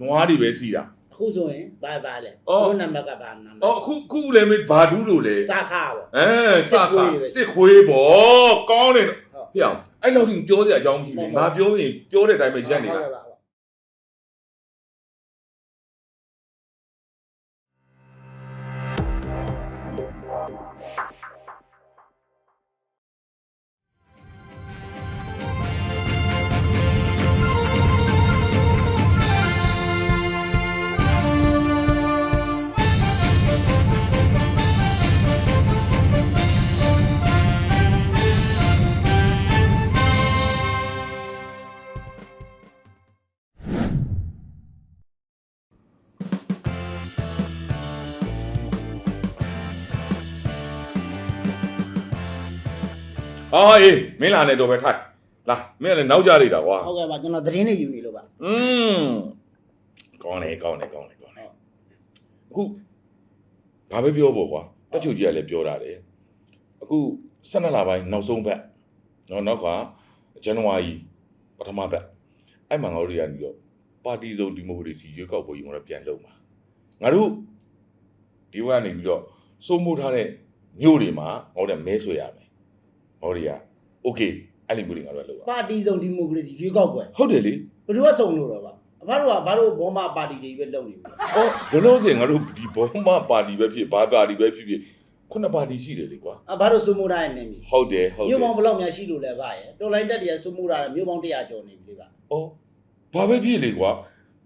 နွားတွေပဲစီတာအခုဆိုရင်ဘာဘာလဲအော်တို့နံပါတ်ကဘာနံပါအော်တ်အခုအခုလည်းမင်းဘာထူးလို့လဲစာခါပေါ့အဲစခါစစ်စစ်ခွေးပေါ့ကောင်းတယ်ဟုတ်ဖေအောင်အဲ့လောက်ကြီးပြောစရာအကြောင်းမရှိဘူးငါပြောရင်ပြောတဲ့အတိုင်းပဲရက်နေတာ ဟုတ်ကဲ့ပါဟုတ်ဟာအေးမင်းလာနေတော့ပဲထိုင်လာမင်းကလည်းနောက်ကြနေတာကွာဟုတ်ကဲ့ပါကျွန်တော်သတင်းတွေယူနေလို့ပါอืมကောင်းတယ်ကောင်းတယ်ကောင်းတယ်ကောင်းတယ်အခုဘာပဲပြောပေါ့ကွာတက်ချုပ်ကြီးကလည်းပြောတာတယ်အခု12လပိုင်းနောက်ဆုံးဘက်နော်နောက်ကဇန်နဝါရီပထမဘက်အဲ့မှာငါတို့တွေကနေတော့ပါတီစုံဒီမိုကရေစီရွေးကောက်ပွဲကြီးကတော့ပြန်လုပ်မှာငါတို့ဒီဘက်ကနေပြီးတော့စိုးမိုးထားတဲ့မြို့တွေမှာငါတို့ကမဲဆွေရမယ် ငါတို့တွေကโอเคအဲ့လိုမျိုးတွေငါတို့ကလုပ်ရ ပါတီစုံဒီမိုကရေစီရွေးကောက်ပွဲ ဟုတ်တယ်လေ ဘယ်သူကစုံလို့တော့ပါအဖတို့ကဘာလို့ဘောမပါတီတွေပဲလုပ်နေပြီ အော်ဘလို့စင်ငါတို့ဒီဘောမပါတီပဲဖြစ်ဘာပါတီပဲဖြစ်ဖြစ်ခုနှစ်ပါတီရှိတယ်လေကွာ အဖတို့စုံမိုးထားတဲ့နေမီ ဟုတ်တယ်ဟုတ်တယ် မြို့ပေါင်းဘယ်လောက်များရှိလို့လဲဗျာရဲ့တော်လိုင်းတက်တွေကစုံမိုးထားတဲ့မြို့ပေါင်း100ကျော်နေပြီလေဗျာ အော်ဘာပဲဖြစ်လေကွာ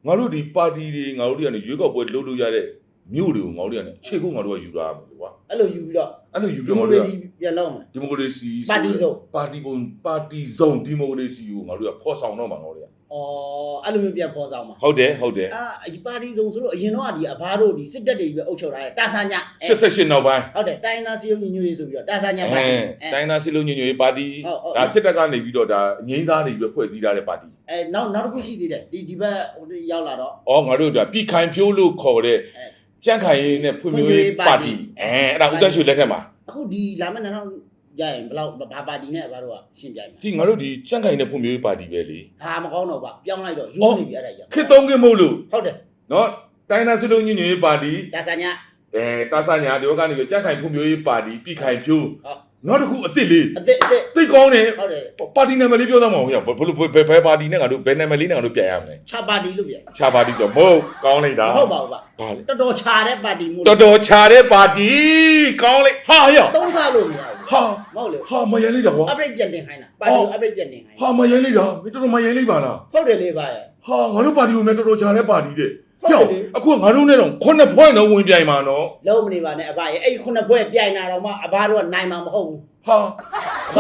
ငါတို့ဒီပါတီတွေငါတို့တွေကနေရွေးကောက်ပွဲလုပ်လို့ရတဲ့ မြို့တွေကိုငါတို့တွေကနေအခြေခုငါတို့ကယူလာရမယ်လေကွာအဲ့လိုယူပြီးတော့အဲ့လိုယူဒီပြီးငါမိုကတို့ရေကစီပြန်လုပ်မယ် ဒီမိုကရေစီပါတီစုံ ပါတီပုံပါတီစုံဒီမိုကရေစီကိုငါတို့ကဖော်ဆောင်တော့မှာငါတို့တွေကအော်အဲ့လိုမျိုးပြန်ပေါ်ဆောင်မှာဟုတ်တယ်ဟုတ်တယ်အာအပါတီစုံဆိုလို့အရင်တော့ကဒီအဘတို့ဒီစစ်တပ်တွေပဲအုပ်ချုပ်ထားတယ်တာဆာညာအဲ88နောက်ပိုင်းဟုတ်တယ်တိုင်းသားစီယုံညီညွတ်ရေးဆိုပြီးတော့တာဆာညာပါအဲတီအဲ တိုင်းသားစစ်လုံးညညရေးပါတီဟုတ်ဟုတ် ဒါစစ်တပ်ကနေပြီးတော့ဒါငိမ့်စားနေပြီးတော့ဖွဲ့စည်းထားတဲ့ပါတီအဲနောက်နောက်တစ်ခုရှိသေးတယ်ဒီဒီဘက်ဟိုရောက်လာတော့။အော်ငါတို့ကပြည်ခိုင်ဖြိုးလို့ခေါ်တဲ့အဲ ကြန့်ခိုင်ရေးနဲ့ဖွံ့ဖြိုးရေးပါတီ။အဲအဲ့ဒါဦးသက်ရွှေလက်ထက်မှာအခုဒီလာမယ့်2000ရရင်ဘယ်လောက်ဘာပါတီနဲ့ဘာတို့ကရှင်းပြမယ်ဒီငါတို့ဒီကြန့်ခိုင်နဲ့ဖွံ့ဖြိုးရေးပါတီပဲလေဟာမကောင်းတော့ဗျပြောင်းလိုက်တော့ယူနေပြီအဲ့ဒါကြီး။ခေတ်သုံးခေတ်မို့လို့ဟုတ်တယ်နော်တိုင်းသားစစ်လုံးညညရေးပါတီတာဆာညာအဲတာဆာညာဒီဘက်ကနေပြီးကြန့်ခိုင်ဖွံ့ဖြိုးရေးပါတီပြည်ခိုင်ဖြိုးဟုတ် နောက်တစ်ခုအစ်စ်လေးအစ်စ်အစ်စ်သိကောင်းတယ်ဟုတ်တယ်ပါတီနာမည်လေးပြောသားမအောင်ရဘယ်လိုဘယ်ဘယ်ပါတီနဲ့ငါတို့ဘယ်နာမည်လေးနဲ့ငါတို့ပြန်ရမလဲချာပါတီလို့ပြန်ခြာပါတီဆိုမဟုတ်ကောင်းလိုက်တာမဟုတ်ပါဘူးဗျဘာလဲတော်တော်ချာတဲ့ပါတီမျိုးတော်တော်ခြာတဲ့ပါတီကောင်းလိုက်ဟာရသုံးစားလို့မရဘူးဟာမဟုတ်လေဟာမရလေးတော့ကွာ upgrade ပြန်တင်ခိုင်းတာပါတီကို upgrade ပြန်တင်ခိုင်းဟာမရလေးတော့မင်းတော်တော်မရလေးပါလားဟုတ်တယ်လေဗျရဲ့ဟာငါတို့ပါတီကိုလည်းတော်တော်ခြာတဲ့ပါတီတဲ့ဟုတ် ပြောတယ်လေအခုကငါတို့နဲ့တော့ခုနှစ်ဖွဲ့တော့ဝင်ပြိုင်မှာနော်လုံးမနေပါနဲ့အဘရဲ့အဲ့ဒီခုနှစ်ဖွဲပြိုင်တာတော့မှအဘတို့ကနိုင်မှာမဟုတ်ဘူးဟာအဘ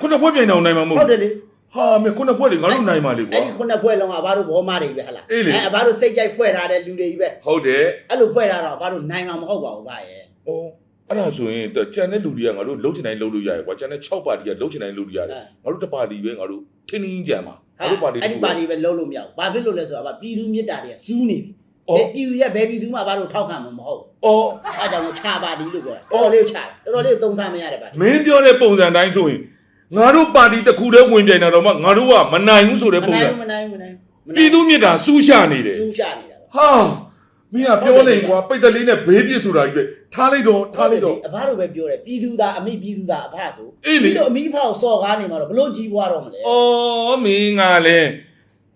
ခုနှစ်ဖွဲ့ပြိုင်တော့နိုင်မှာမဟုတ်ဟုတ်တယ်လေဟာမင်းခုနှစ်ဖွဲ့တွေငါတို့နိုင်မှာလေကွာအဲ့ဒီခုနှစ်ဖွဲလုံးကအဘတို့ဘောမတွေပဲဟလားအေးလေအဘတို့စိတ်ကြိုက်ဖွဲ့ထားတဲ့လူတွေကြီးပဲဟုတ်တယ်အဲ့လိုဖွဲ့ထားတော့အဘတို့နိုင်မှာမဟုတ်ပါဘူးဗျရဲ့ဩအဲ့ဒါဆိုရင်ကြံတဲ့လူတွေကငါတို့လှုပ်ချင်တိုင်းလှုပ်လို့ရတယ်ကွာကြံတဲ့6ပါတီကလှုပ်ချင်တိုင်းလှုပ်လို့ရတယ်ငါတို့တစ်ပါတီပဲငါတို့ထင်းထင်းကြံမှာ ငါတို့ပါတီအဲ့ဒီပါတီပဲလုံးလို့မရဘူးဘာဖြစ်လို့လဲဆိုတော့အဘပြည်သူမြစ်တာတွေကစူးနေပြီဩဘယ်ပြည်သူရဲ့ဘယ်ပြည်သူမှအဘတို့ထောက်ခံမှာမဟုတ်ဘူးဩအဲ့ကြောင့်ချာပါတီလို့ပြောတာတော်တော်လေးချာတော်တော်လေးသုံးစားမရတဲ့ပါတီမင်းပြောတဲ့ပုံစံတိုင်းဆိုရင်ငါတို့ပါတီတစ်ခုတည်းဝင်ပြိုင်တာတော့မှငါတို့ကမနိုင်ဘူးဆိုတဲ့မပုံနိုင်စံဘူးမနိုင်ဘူးမနိုင်ဘူးပြည်သူမြစ်တာစူးရှနေတယ်စူးချနေတာပါဟာ မင်းကပြောနေကွာပိတ်တလေးနဲ့ဘေးပြစ်ဆိုတာကြီးပဲထားလိုက်တော့ထားလိုက်တော့အဘတို့ပဲပြောတယ်ပြည်သူသားအမိပြည်သူသားအဖဆိုအေးလေပြီးတော့အမိဖကိုစော်ကားနေမှာတော့ဘလို့ကြီးပွားတော့မလဲ။အော်မင်းကလည်း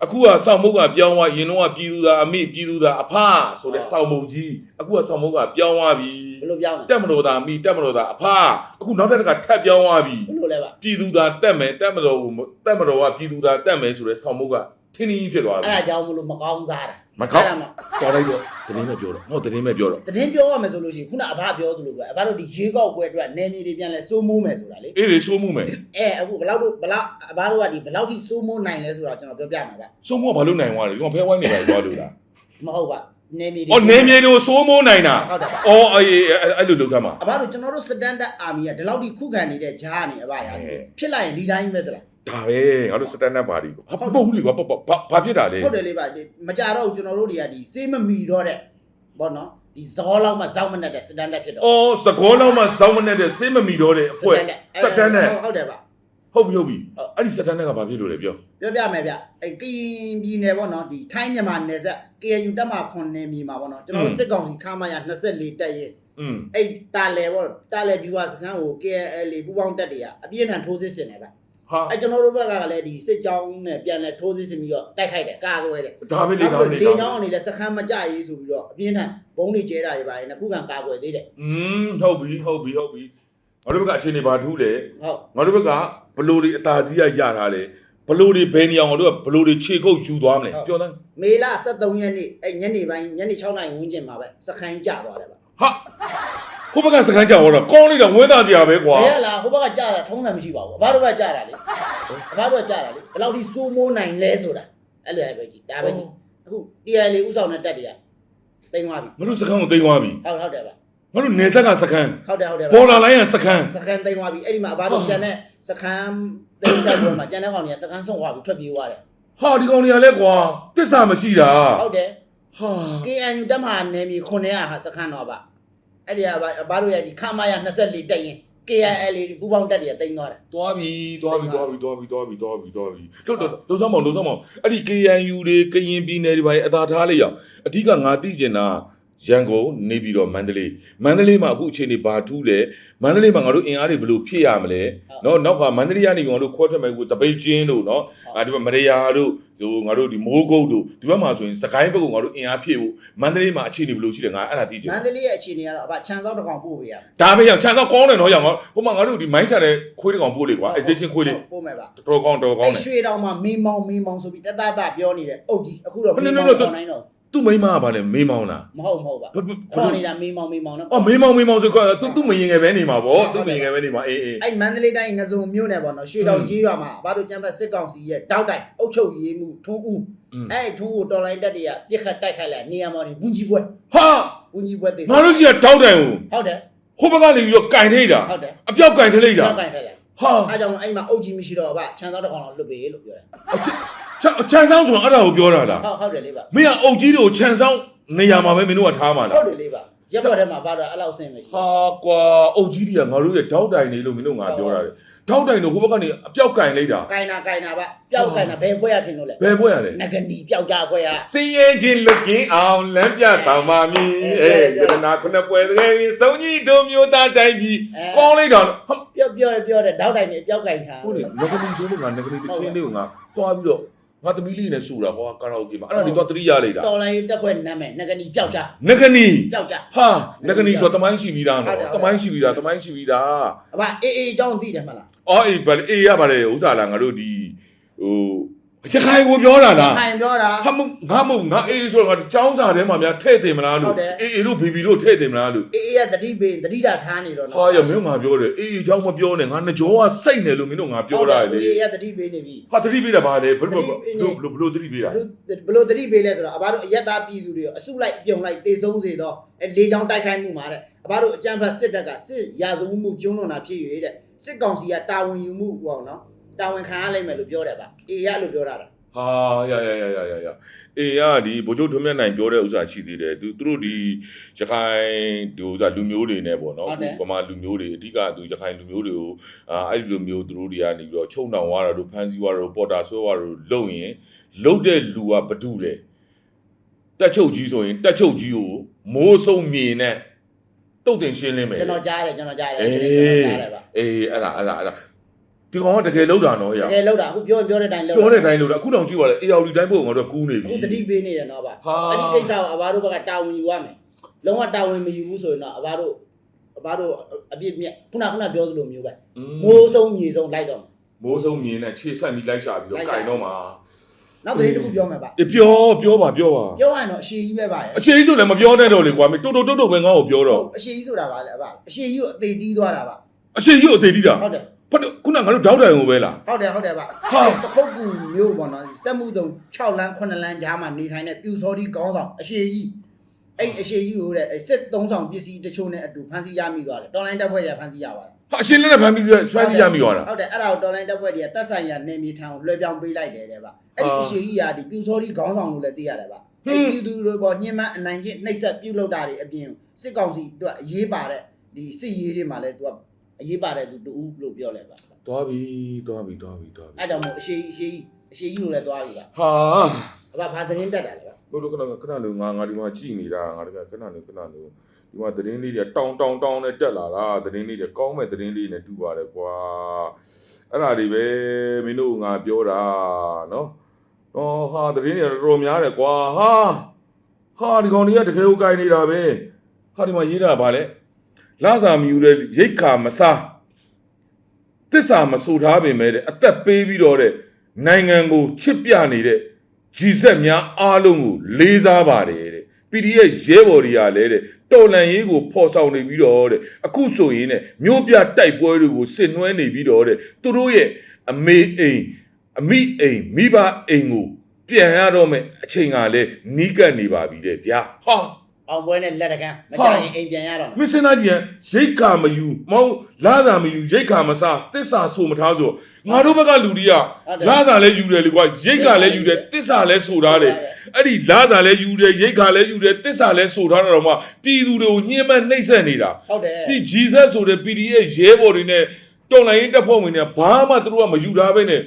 အခုကစောင့်မုတ်ကပြောင်းသွားရင်တော့ကပြည်သူသားအမိပြည်သူသားအဖဆိုတဲ့စောင့်မုတ်ကြီးအခုကစောင့်မုတ်ကပြောင်းသွားပြီဘလို့ပြောင်းလဲတက်မတော်သားအမိတက်မတော်သားအဖအခုနောက်တစ်ခါထပ်ပြောင်းသွားပြီဘလို့လဲပါပြည်သူသားတက်မယ်တက်မတော်ဘူးတက်မတော်ကပြည်သူသားတက်မယ်ဆိုတဲ့စောင့်မုတ်ကထင်းထင်းကြီးဖြစ်သွားပြီအဲ့ဒါကြောင့်မလို့မကောင်းစားတာ မကောင်းအဲ့ဒါမှတော်လိုက်တော့တရင်ပဲပြောတော့ဟောတရင်ပဲပြောတော့တရင်ပြောရမယ်ဆိုလို့ရှိရင်ခုနအဘပြောသလိုပဲအဘတို့ဒီရေကောက်ပွဲအတွက်နယ်မြေတွေပြန်လဲစိုးမိုးမယ်ဆိုတာလေအေးလေစိုးမှုမယ်အဲအခုဘယ်လောက်တို့ဘယ်လောက်အဘတို့ကဒီဘယ်လောက်ထိစိုးမိုးနိုင်လဲဆိုတာကျွန်တော်ပြောပြမှာပါစိုးမှုကဘာလို့နိုင်သွားလဲဒီကဖဲဝိုင်းနေပါသွားလို့လားမဟုတ်ပါနယ်မြေတွေအော်နေမြေတွေကိုစိုးမိုးနိုင်တာဟုတ်တယ်ပါအော်အေးအဲ့လိုလုပ်သမ်းပါအဘတို့ကျွန်တော်တို့စတန်ဒတ်အာမီကဒီလောက်ထိခုခံနေတဲ့ဂျားနေအဘရာဟဲ့ဖြစ်လိုက်ရင်ဒီတိုင်းပဲသလား ဒါပဲငါတို့စတန်ဒတ်ပါတီကိုဟာပုတ်ဘူးလေကွာဘာဘာဘာဖြစ်တာလဲဟုတ်တယ်လေဗျဒီမကြတော့ဘူးကျွန်တော်တို့တွေကဒီစေးမမီတော့တဲ့ဘောနော်ဒီဇောလောက်မှဇောက်မနဲ့တဲ့စတန်ဒတ်ဖြစ်တော့အော်သကောလောက်မှစောင်းမနဲ့တဲ့စေးမမီတော့တဲ့အဖွဲစတန်ဒတ်ဟုတ်တယ်ဗျဟဟုတ်ပြီဟုတ်ပြီဟုတ်အဲ့ဒီစက်တန်းကဘာဖြစ်လို့လဲပြောပြောပြမယ်ဗျအဲကရင်ပြည်နယ်ပေါ့နော်ဒီထိုင်းမြန်မာနယ်စပ် KNU တက်မှာခွန်နယ်မြေမှာပေါ့နော်ကျွန်တော်တို့စစ်ကောင်စီခမာရ24တက်ရင်อืมအဲ့တာလဲပေါ့တာလဲပြူဟာစခန်းကို KNL ပူပေါင်းတက်တွေကအပြင်းထန်ထိုးစစ်ဆင်နေဗျ ဟာအဲ့ကျွန်တော်တို့ဘက်ကလည်းဒီစစ်ကြောင်းနဲ့ပြန်လဲထိုးစစ်ဆင်ပြီးတော့တိုက်ခိုက်တယ်ကာကွယ်တယ်ဒါပဲလေဒါပဲလေလေဒါကြောင်းအနေနဲ့စခန်းမကြရေးဆိုပြီးတော့အပြင်းထန်ဘုံတွေကျဲတာတွေပါတယ်ခုခံကာကွယ်သေးတယ်อืมဟုတ်ပြီဟုတ်ပြီဟုတ်ပြီငါတို့ဘက်ကအခြေအနေဘာထူးလဲဟုတ်ငါတို့ဘက်ကဘလို့တွေအသာစီးရရထားလဲဘလို့တွေဘယ်နေအောင်ငါတို့ကဘလို့တွေခြေကုပ်ယူသွားမလဲပြောတယ်မေလ23ရက်နေ့အဲ့ညနေပိုင်းညနေ6နာရီဝန်းကျင်မှာပဲစခန်းကျသွားတယ်ဗျဟာ ခုဘက်ကစကန်ကြောက်တော့ကောင်းလိုက်တာဝင်းသားကြပဲကွာဘယ်ကလားဟိုဘက်ကကြာတာထုံးစံမရှိပါဘူးအဘတို့ဘက်ကကြာတာလေအဘတို့ကကြာတာလေဘယ်လောက်ထိစိုးမိုးနိုင်လဲဆိုတာအဲ့လိုပဲကြည့်ဒါပဲကြည့်အခု TR လေးဥဆောင်တဲ့တက်တွေကတိမ်သွားပြီငါတို့စကန်ကိုသိမ်းသွားပြီဟုတ်ဟုတ်တယ်ဗျငါတို့နေဆက်ကစကန်ဟုတ်တယ်ဟုတ်တယ်ဗျပေါ်လာလိုင်းရစကန်စကန်တိမ်သွားပြီအဲ့ဒီမှာအဘတို့ကျန်တဲ့စကန်တိမ်တက်ပေါ်မှာကျန်တဲ့ကောင်တွေကစကန်ဆုံးသွားပြီထွက်ပြေးသွားတယ်ဟာဒီကောင်တွေကလည်းကွာတစ္ဆာမရှိတာဟုတ်တယ်ဟာ KNU တက်မှာနယ်မြေ900ဟာစကန်တော့ဗျ အဲ့ဒီကအဘအဘတို့ရဲ့ဒီခမာရ24တက်ရင် KNL ပူပေါင်းတက်တွေကတိမ်သွားတယ်သွားပြီသွားပြီသွားပြီသွားပြီသွားပြီသွားပြီသွားပြီတို့တို့လုံးဆောင်မောင်လုံးဆောင်မောင်အဲ့ဒီ KNU တွေကရင်ပြည်နယ်တွေပါအသာထားလိုက်ရအောင်အဓိကငါသိကျင်တာ ရန်ကုန်နေပြီးတော့မန္တလေးမန္တလေးမှာအခုအခြေအနေဘာထူးလဲမန္တလေးမှာငါတို့အင်အားတွေဘယ်လိုဖြစ်ရမလဲနော်နောက်ကမန္တလေးကနေငါတို့ခွဲထွက်မယ်ကိုတပိတ်ချင်းတို့နော်အာဒီမှာမရယာတို့ဆိုငါတို့ဒီမိုးကုတ်တို့ဒီဘက်မှာဆိုရင်စကိုင်းဘက်ကငါတို့အင်အားဖြည့်ဖို့မန္တလေးမှာအခြေအနေဘယ်လိုရှိလဲငါအဲ့ဒါသိချင်မန္တလေးရဲ့အခြေအနေကတော့အဘခြံစောက်တစ်ကောင်ပို့ပေးရမယ်ဒါပဲရအောင်ခြံတော့ကောင်းတယ်နော်ရအောင်ဟိုမှာငါတို့ဒီမိုင်းချတဲ့ခွေးတကောင်ပို့လေကွာ exhibition ခွေးလေးပို့မယ်ဗျတော်ကောင်းတော်ကောင်းအဲ့တယ်ရွှေတောင်မှာမင်းမောင်မင်းမောင်ဆိုပြီးတတတပြောနေတယ်အုတ်ကြီးအခုတော့ဘယ်မနဲ့င်းလဲမောင်တော့ခေါ်နိုင်တော့ သူ့မိန်းမကဗာလဲမေးမောင်းလားမဟုတ်မဟုတ်ပါဘယ်ဘယ်ခေါ်နေတာမင်းမောင်မင်းမောင်နော်အော်မေးမောင်းမေးမောင်းဆိုကွာသူသူ့မရင်ငယ်ပဲနေမှာဗောသူ့မရင်ငယ်ပဲနေမှာအေးအေးအဲ့မန္တလေးတိုင်းငစုံမြို့နယ်ပေါ့နော်ရွှေတောင်ကြီးရွာမှာဘာလို့ကျမ်းဖတ်စစ်ကောင်စီရဲ့တောက်တိုင်အုတ်ချုပ်ရေးမှုထုံးဦးอืมအဲ့ထုံးဦးတော်လိုင်းတက်တွေကပြစ်ခတ်တိုက်ခိုက်လိုက်နေရာမောင်ဘူးကြီးပွဲဟာဘူးကြီးပွဲသိငါတို့ရှိကတောက်တိုင်ကိုဟုတ်တယ်ဟိုဘက်ကနေပြီးတော့ကင်ထိတ်တာဟုတ်တယ်အပြောက်ကင်ထိတ်လိုက်တာတောက်တိုင်တိုက်လိုက်ဟာအဲ့ကြောင့်အဲ့မှာအုတ်ကြီးမရှိတော့ဗျခြံစောက်တစ်ကောင်တော့လွတ်ပေးလို့ပြောတယ် ချမ်းချမ်းဆောင်ဆိုအဲ့ဒါကိုပြောတာလားဟုတ်ဟုတ်တယ်လေဗျမင်းကအုပ်ကြီးတွေကိုချမ်းဆောင်နေရာမှာပဲမင်းတို့ကထားမှာဟုလားတ်တယ်လေဗျရက်ွက်ထဲမှာဘာတော့အဲ့လောက်ဆင်းမရှိဟာကွာအုပ်ကြီးတွေကငါတို့ရဲ့တောက်တိုင်နေလို့မင်းတို့ငါပြောတာလေတောက်တိုင်တို့ဟိုဘက်ကနေအပြောက်ကင်လိုက်တာကိုင်နာကိုင်နာဗျပျောက်ကင်နာဘယ်ဖွဲရထင်လို့လဲဘယ်ဘွဲ့ရလဲငကနီပျောက်ကြဖွဲရစင်ရင်ချင်းလွတ်ကင်းအောင်လမ်းပြဆောင်ပါမည်အေးယတနာခုနှစ်ပွဲတကယ်ကြီးစုံကြီးတို့မျိုးသားတိုင်းပြည်ကောင်းလိုက်တာဟမ်ပြောပြောတယ်ပြောတယ်တောက်တိုင်နေပျောက်ကင်ထားဟုတ်တယ်ငကနီဆိုလို့ငါငကနီတချင်းလေးကိုငါတွားပြီးတော့ ငါသမီးလေးနဲ့ဆူတာဟောကာရာအိုကေမှာအဲ့ဒါဒီတော့တတိရလိုက်တာတော်လိုင်းတက်ခွဲနာမည်ငကနီပျောက်ကြငကနီပျောက်ကြဟာငကနီဆိုတမိုင်းရှိပြီးသားဟုတ်တယ်နော်ဟုတ်တယ်တမိုင်းရှိပြီးသားတမိုင်းရှိပြီးသားအဘအေးအေးအကြောင်းသိတယ်မလားအော်အေးဗအေးရပါလေဥစားလားငါတို့ဒီဟို ရခိုင်ကိုပြောတာလားခိုင်ပြောတာဟာမငါမဟုတ်ငါအေးဆိုတော့ငါចောင်းစာထဲမှာများထဲ့တင်မလားလို့အေးအေးတို့ဘီဘီတို့ထဲ့တင်မလားလို့အေးအေးကတတိပင်တတိတာထားနေတော့လားဟာရမင်းငါပြောတယ်အေးအေးចောင်းမပြောနဲ့ငါနှကြောကစိတ်နေလို့မင်းတို့ငါပြောတာလေအေးအေးကတတိပင်နေပြီဟာတတိပင်တာဘာလဲဘယ်လိုဘယ်လိုတတိပင်တာဘယ်လိုတတိပင်လဲဆိုတော့အဘတို့အယက်သားပြည်သူတွေရောအစုလိုက်ပြုံလိုက်တေဆုံးစေတော့အဲလေးချောင်းတိုက်ခိုက်မှုမှာတဲ့အဘတို့အကြံဖတ်စစ်တပ်ကစစ်ရာဇဝမှုကျွန်းလွန်တာဖြစ်၍တဲ့စစ်ကောင်စီကတာဝန်ယူမှုဟောနော် တာဝန်ခံရလိမ့်မယ်လို့ပြောတယ်ဗျအေးရလို့ပြောတာလားဟာရရရရရရအေးရဒီဗိုလ်ချုပ်ထွန်းမြတ်နိုင်ပြောတဲ့ဥစ္စာရှိသေးတယ်သူသူတို့ဒီရခိုင်ဒီဥစ္စာလူမျိုးတွေနဲ့ပေါ့နော်ဗမာလူမျိုးတွေအဓိကသူရခိုင်လူမျိုးတွေကိုအာအဲ့ဒီလူမျိုးသူတို့တွေကနေပြီးတော့ချုံနှောင်သွားတာတို့ဖမ်းဆီးသွားတာတို့ပေါ်တာဆွဲသွားတာတို့လုံရင်လုံတဲ့လူကဘဒုလဲတက်ချုပ်ကြီးဆိုရင်တက်ချုပ်ကြီးကိုမိုးစုံမြေနဲ့တုတ်တင်ရှင်းလင်းမယ်ကျွန်တော်ကြားတယ်ကျွန်တော်ကြားတယ်အေးကျွန်တော်ကြားတယ်ဗျအေးအဲ့ဒါအဲ့ဒါအဲ့ဒါ ဒီကောင်ကတကယ်လောက်တာနော်ရတကယ်လောက်တာအခုပြောပြောတဲ့အတိုင်းလောက်ပြောတဲ့အတိုင်းလောက်တာအခုတောင်ကြည့်ပါလေအေရောက်ဒီတိုင်းပို့ငါတို့ကကူးနေပြီအခုတတိပေးနေတယ်နော်ဗျဟာအဲ့ဒီကိစ္စကိုအဘတို့ဘက်ကတာဝန်ယူရမယ်လုံးဝတာဝန်မယူဘူးဆိုရင်တော့အဘတို့အဘတို့အပြစ်မြက်ခုနခုနပြောသလိုမျိုးပဲอืมမိုးဆုံးမြေဆုံးလိုက်တော့မယ်မိုးစုံမြင်နဲ့ခြေဆက်ပြီးလိုက်ရှာပြီးတော့ခြင်တော့မှာနောက်တစ်ခုပြောမယ်ဗျအေးပြောပြောပါပြောပါပြောရရင်တော့အရှိကြီးပဲပါရဲ့အရှိကြီးဆိုလည်းမပြောနဲ့တော့လေကွာမတုတ်တုတ်တုတ်တုတ်ပဲငါ့ကိုပြောတော့အရှိကြီးဆိုတာပါလေအဘအရှိကြီးကိုအသေးတီးသွားတာဗျအရှိကြီးကိုအသေးတီးတာဟုတ်တယ် ဖတ်ခုနငါတို့တောက်တိုင်ကိုပဲလား ဟုတ်တယ်ဟုတ်တယ်ဗျဟာတခုတ်ကူမျိုးပေါ့နော်စက်မှုစုံ6လမ်း9လမ်းကြားမှာနေထိုင်တဲ့ပြူစောဒီကောင်းဆောင်အရှိကြီးအဲ့အရှိကြီးကိုတဲ့အဲ့စစ်သုံးဆောင်ပစ္စည်းတချို့နဲ့အတူဖမ်းဆီးရမိသွားတယ်တော်လိုင်းတပ်ဖွဲ့တွေကဖမ်းဆီးရပါတယ် ဟာအရှိလည်းနဲ့ဖမ်းပြီးစပန်းစီရမိသွားတာဟုတ်တယ်အဲ့ဒါကိုတော်လိုင်းတပ်ဖွဲ့တွေကတက်ဆိုင်ရနေမြေထံကိုလွှဲပြောင်းပေးလိုက်တယ်တဲ့ဗျအဲ့ဒီအရှိကြီးရာဒီပြူစောဒီခေါင်းဆောင်လို့လည်းသိရတယ်ဗျအဲ့ပြည်သူတွေပေါ်ညှဉ်းပန်းအနိုင်ကျင့်နှိပ်စက်ပြုတ်လောက်တာတွေအပြင်စစ်ကောင်စီအတွက်အရေးပါတဲ့ဒီစစ်ရေးတွေမှာလည်းသူက အရေးပါတဲ့သူတူလို့ပြောလဲဗျသွားပြီသွားပြီသွားပြီသွားပြီအဲ့ကြောင့်မို့အရှိအရှိအရှိကြီးလို့လည်းသွားပြီပါဟာအဘဘာသတင်းတက်တာလဲပါဘုလို့ခဏခဏလို့ငါငါဒီမှာကြည်နေတာငါတကခဏလို့ခဏလို့ဒီမှာသတင်းလေးတွေတောင်းတောင်းတောင်းနဲ့တက်လာတာသတင်းလေးတွေကောင်းမဲ့သတင်းလေးနဲ့တူပါတယ်ကွာအဲ့ဒါတွေပဲမင်းတို့ငါပြောတာနော်ဟောဟာသတင်းတွေတော်တော်များတယ်ကွာဟာဟာဒီကောင်တွေကတကယ်ကိုကြိုက်နေတာပဲဟာဒီမှာရေးတာဗာလဲ လာစာမယူတဲ့ရိတ်ခါမစားတစ္ဆာမဆူထားပေမဲ့တဲ့အသက်ပေးပြီးတော့တဲ့နိုင်ငံကိုချစ်ပြနေတဲ့ဂျီဆက်များအားလုံးကိုလေးစားပါတယ်တဲ့ PDF ရဲဘော်တွေကလည်းတဲ့တော်လန်ရေးကိုဖော်ဆောင်နေပြီးတော့တဲ့အခုဆိုရင်တဲ့မြို့ပြတိုက်ပွဲတွေကိုစစ်နွှဲနေပြီးတော့တဲ့သူတို့ရဲ့အမေအိမ်အမိအိမ်မိဘအိမ်ကိုပြန်ရတော့မယ်အချိန်ကလည်းနီးကပ်နေပါပြီတဲ့ဗျာဟာ အောင်ပွဲနဲ့လက်တကန်းမကြရင်အိမ်ပြန်ရတော့မင်းစင်သားကြီးကရိတ်ခါမယူမောင်းလာတာမယူရိတ်ခါမစားတစ္ဆာဆိုမထားဆိုငါတို့ဘက်ကလူတွေကလာတာလည်းယူတယ်လေကွာရိတ်ခါလည်းယူတယ်တစ္ဆာလည်းဆိုထားတယ်အဲ့ဒီလာတာလဲယူတယ်ရိတ်ခါလဲယူတယ်တစ္ဆာလဲဆိုထားတာတော့မှပြည်သူတွေကိုညှင်းမဲ့နှိပ်စက်နေတာဟုတ်တယ်ဒီ Jesus ဆိုတဲ့ PDF ရဲဘော်တွေနဲ့တော်လိုင်းရေးတပ်ဖွဲ့ဝင်တွေဘာမှသူတို့ကမယူထားဘဲနဲ့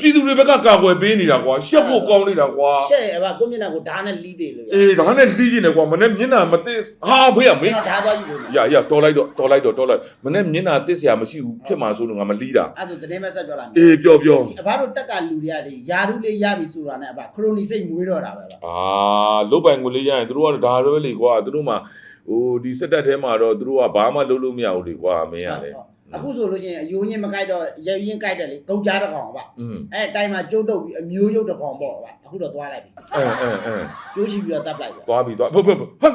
ပြည်သူတွေဘက်ကကာကွယ်ပေးနေတာကွာရှက်ဖို့ကောင်းနေတာကွာရှက်အဘကိုမျက်နှာကိုဓာတ်နဲ့လီးတယ်လို့အေးဒါနဲ့လီးနေတယ်ကွာမနေ့မျက်နှာမသိဟာဖေးရမင်းဓာတ်သွားကြည့်လို့ရရတော်လိုက်တော့တော်လိုက်တော့တော်လိုက်မနေ့မျက်နှာတစ်စရာမရှိဘူးဖြစ်မှာဆိုလို့ငါမလီးတာအဲ့ဒါသတင်းမဆက်ပြောလာမယ်အေးပြောပြောအဘတို့တက်ကလူတွေကလေယာရုလေးရပြီဆိုတာနဲ့အဘခရိုနီစိတ်မွေးတော့တာပဲဗျအာလုတ်ပိုင်ကိုလေးရရင်သူတို့ကတော့ဒါပဲလေကွာသူတို့မှဟိုဒီစက်တက်ထဲမှာတော့သူတို့ကဘာမှလုပ်လို့မရဘူးလေကွာမင်းရတယ် အခုဆိုလို့ရှိရင်အယိုးရင်မကြိုက်တော့ရဲရင်ကြိုက်တယ်လေဂုံကြားတစ်ကောင်ဗျอืมအဲ့တိုင်းမှာကျုပ်တုတ်ပြီးအမျိုးရုပ်တစ်ကောင်ပေါ့ဗျအခုတော့သွားလိုက်ပြီအဲအဲအဲကျိုးရှိပြီးတော့တပ်လိုက်ဗျသွားပြီသွားဖဖဖဟမ်